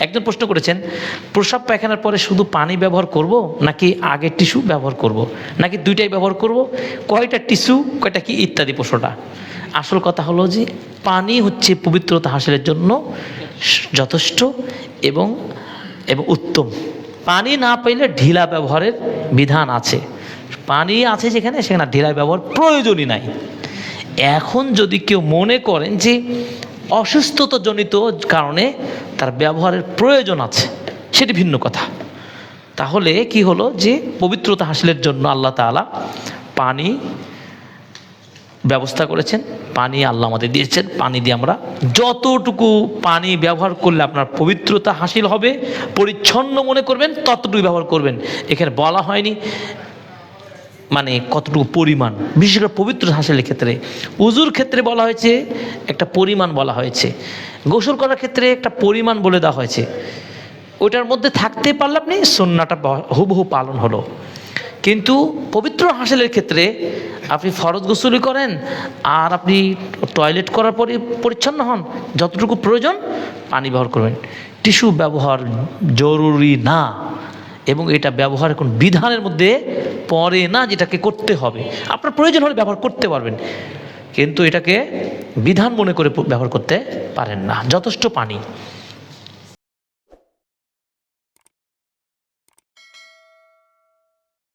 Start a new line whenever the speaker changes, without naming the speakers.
একজন প্রশ্ন করেছেন, প্রসাব পায়খানার পরে শুধু পানি ব্যবহার করব নাকি আগের টিস্যু ব্যবহার করব? নাকি দুইটাই ব্যবহার করব? কয়টা টিস্যু, কয়টা কি ইত্যাদি প্রশ্নটা? আসল কথা হলো যে পানি হচ্ছে পবিত্রতা হাসিলের জন্য যথেষ্ট এবং এবং উত্তম। পানি না পাইলে ঢিলা ব্যবহারের বিধান আছে। পানি আছে যেখানে, সেখানে ঢিলা ব্যবহার প্রয়োজনই নাই। এখন যদি কেউ মনে করেন যে অসুস্থতাজনিত কারণে তার ব্যবহারের প্রয়োজন আছে। সেটি ভিন্ন কথা। তাহলে কি হলো যে পবিত্রতা হাসিলের জন্য আল্লাহ তাআলা পানি ব্যবস্থা করেছেন, পানি আল্লাহ আমাদের দিয়েছেন, পানি দিয়ে আমরা যতটুকু পানি ব্যবহার করলে আপনার পবিত্রতা হাসিল হবে, পরিচ্ছন্ন মনে করবেন ততটুকু ব্যবহার করবেন। এখানে বলা হয়নি মানে কতটুকু পরিমাণ? বিশেষ করে পবিত্র হাসিলের ক্ষেত্রে। উজুর ক্ষেত্রে বলা হয়েছে, একটা পরিমাণ বলা হয়েছে। গোসল করার ক্ষেত্রে একটা পরিমাণ বলে দেওয়া হয়েছে। ওইটার মধ্যে থাকতে পারলে আপনি সন্নাটা হুবহু পালন হলো। কিন্তু পবিত্র হাসিলের ক্ষেত্রে আপনি ফরজ গোসলি করেন, আর আপনি টয়লেট করার পরে, পরিচ্ছন্ন হন। যতটুকু প্রয়োজন, পানি ব্যবহার করবেন। টিস্যু ব্যবহার জরুরি না। এবং এটা ব্যবহার কোন বিধানের মধ্যে পড়ে না যেটাকে করতে হবে। আপনার প্রয়োজন হলে ব্যবহার করতে পারবেন। কিন্তু এটাকে বিধান মনে করে ব্যবহার করতে পারেন না। যথেষ্ট পানি।